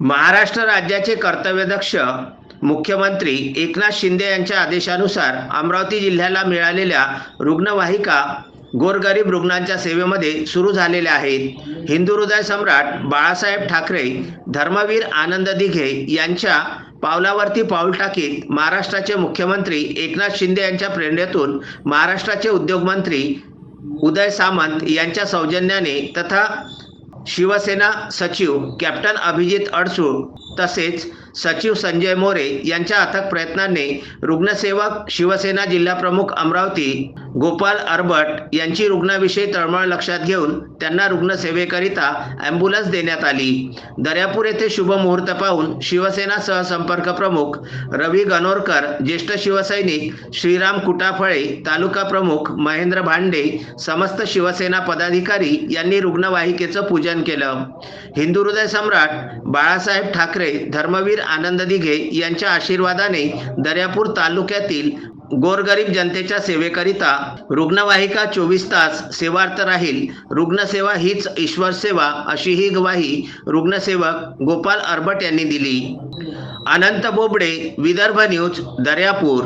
महाराष्ट्र राज्याचे कर्तव्यदक्ष मुख्यमंत्री एकनाथ शिंदे यांच्या आदेशानुसार अमरावती जिल्ह्याला मिळालेल्या रुग्णवाहिका गोरगरीब रुग्णांच्या सेवेमध्ये सुरू झालेल्या आहेत. हिंदू हृदय सम्राट बाळासाहेब ठाकरे धर्मवीर आनंद दिघे यांच्या पावलावरती पाऊल टाकीत महाराष्ट्राचे मुख्यमंत्री एकनाथ शिंदे यांच्या प्रेरणेतून महाराष्ट्राचे उद्योगमंत्री उदय सामंत यांच्या सौजन्याने तथा शिवसेना सचिव कॅप्टन अभिजित अडसूळ तसेच सचिव संजय मोरे यांच्या अथक प्रयत्नांनी रुग्णसेवक शिवसेना जिल्हाप्रमुख अमरावती गोपाल अरबट यांची रुग्णाविषयी तळमळ लक्षात घेऊन त्यांना रुग्णसेवेकरिता ॲम्ब्युलन्स देण्यात आली. दर्यापूर येथे शुभ मुहूर्त पाहून शिवसेना सहसंपर्क प्रमुख रवी गणोरकर ज्येष्ठ शिवसैनिक श्रीराम कुटाफळे तालुका प्रमुख महेंद्र भांडे समस्त शिवसेना पदाधिकारी यांनी रुग्णवाहिकेचं पूजन केलं. हिंदू हृदय सम्राट बाळासाहेब ठाकरे धर्मवीर आनंद दिघे यांच्या आशीर्वादाने दर्यापूर तालुक्यातील गोरगरीब जनतेच्या सेवेकरिता रुग्णवाहिका चोवीस तास सेवार्थ राहील. रुग्णसेवा हीच ईश्वर सेवा अशी ही ग्वाही रुग्णसेवक गोपाल अरबट यांनी दिली. अनंत बोबडे विदर्भ न्यूज दर्यापूर.